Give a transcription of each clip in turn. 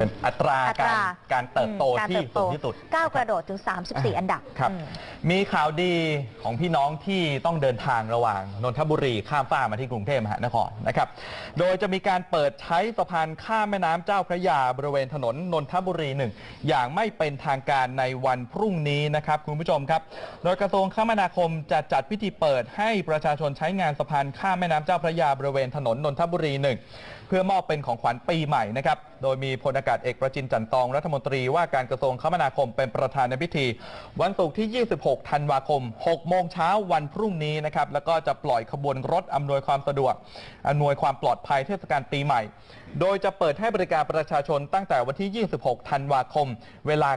เป็นอัตราอัตการราการเติบโตอืมการที่เติบโตสูงที่สุด ก้าวกระโดดถึง 34 อันดับครับ อืม มีข่าวดีของพี่น้องที่ต้องเดินทางระหว่างนนทบุรีข้ามฟ้ากมาที่กรุงเทพมหานครนะครับ โดยจะมีการเปิดใช้สะพานข้ามแม่น้ำเจ้าพระยาบริเวณถนนนนทบุรีหนึ่งอย่างไม่เป็นทางการในวันพรุ่งนี้นะครับคุณผู้ชมครับ โดยกระทรวงคมนาคมจะจัดพิธีเปิดให้ประชาชนใช้งานสะพานข้ามแม่น้ำเจ้าพระยาบริเวณถนนนนทบุรีหนึ่งเพื่อมอบเป็นของขวัญปีใหม่นะครับ โดยมีพลอากาศเอกประจินจันตอง รัฐมนตรีว่าการกระทรวงคมนาคมเป็นประธานในพิธี วันศุกร์ที่ 26 ธันวาคม 6 โมงเช้าวันพรุ่งนี้นะครับ แล้วก็จะปล่อยขบวนรถอำนวยความสะดวกอำนวยความปลอดภัยเทศกาลปีใหม่ โดยจะเปิดให้บริการประชาชนตั้งแต่วันที่ 26 ธันวาคม เวลา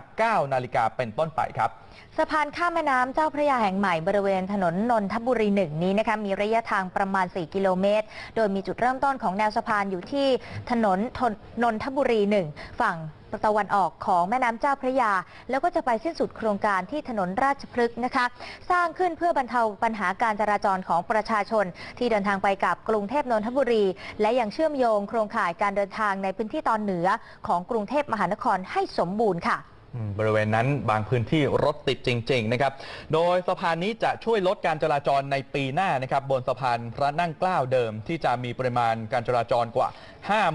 9 นาฬิกาเป็นต้นไปครับสะพานข้ามแม่น้ำเจ้าพระยาแห่งใหม่บริเวณถนนนนทบุรีหนึ่งนี้นะคะมีระยะทางประมาณ 4 กิโลเมตร โดยมีจุดเริ่มต้นของแนวสะพานอยู่ที่ถนนนนนทบุรีหนึ่งฝั่งตะวันออกของแม่น้ำเจ้าพระยา แล้วก็จะไปสิ้นสุดโครงการที่ถนนราชพฤกษ์นะคะ สร้างขึ้นเพื่อบรรเทาปัญหาการจราจรของประชาชน ที่เดินทางไปกับกรุงเทพนนทบุรี และยังเชื่อมโยงโครงข่ายการเดินทางในพื้นที่ตอนเหนือของกรุงเทพมหานครให้สมบูรณ์ค่ะ บริเวณนั้นบางพื้นที่รถติดจริง ๆ นะครับ โดยสะพานนี้จะช่วยลดการจราจรในปีหน้านะครับบนสะพานพระนั่งเกล้าเดิมที่จะมีปริมาณการจราจรกว่า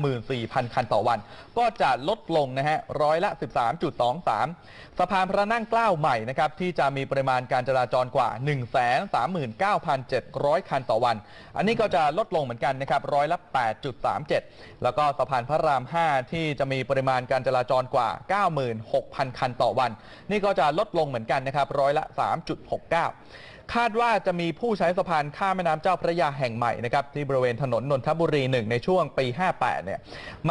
54,000 คันต่อวัน ก็จะลดลงนะฮะร้อยละ 13.23 สะพานพระนั่งเกล้าใหม่นะครับที่จะมีปริมาณการจราจรกว่า 139,700 คันต่อวัน อันนี้ก็จะลดลงเหมือนกันนะครับร้อยละ 8.37 แล้วก็สะพานพระราม 5 ที่จะมีปริมาณการจราจรกว่า 96,000คันต่อวัน นี่ก็จะลดลงเหมือนกันนะครับร้อยละ 3.69 คาดว่าจะมีผู้ใช้สะพานข้ามแม่น้ำเจ้าพระยาแห่งใหม่นะครับที่บริเวณถนนนนทบุรีหนึ่งในช่วงปี 58 เนี่ย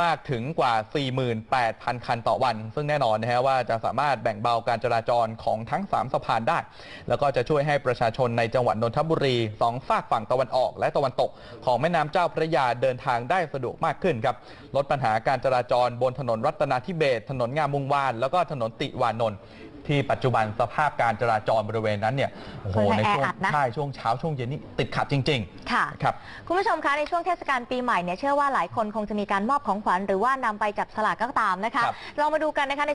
มากถึงกว่า 48,000 คันต่อวัน ซึ่งแน่นอนนะฮะว่าจะสามารถแบ่งเบาการจราจรของทั้ง 3 สะพานได้ แล้วก็จะช่วยให้ประชาชนในจังหวัดนนทบุรีสองฝากฝั่งตะวันออก และตะวันตก ของแม่น้ำเจ้าพระยาเดินทางได้สะดวกมากขึ้นครับลดปัญหาการจราจรบนถนนรัตนาธิเบศถนนงามวงวาน แล้วก็ถนนติวานนท์ ที่ปัจจุบันสภาพการจราจรบริเวณนั้นเนี่ยโอ้โหค่อนในข้างช่วงแออัดนะใช่ช่วงเช้าช่วงเย็นนี่ติดขัดจริงค่ะๆครับคุณผู้ชมคะในช่วงเทศกาลปีใหม่เนี่ยเชื่อว่าหลายคนคงจะมีการมอบของขวัญหรือว่านำไปจับสลากก็ตามนะคะครับเรามาดูกันนะคะใน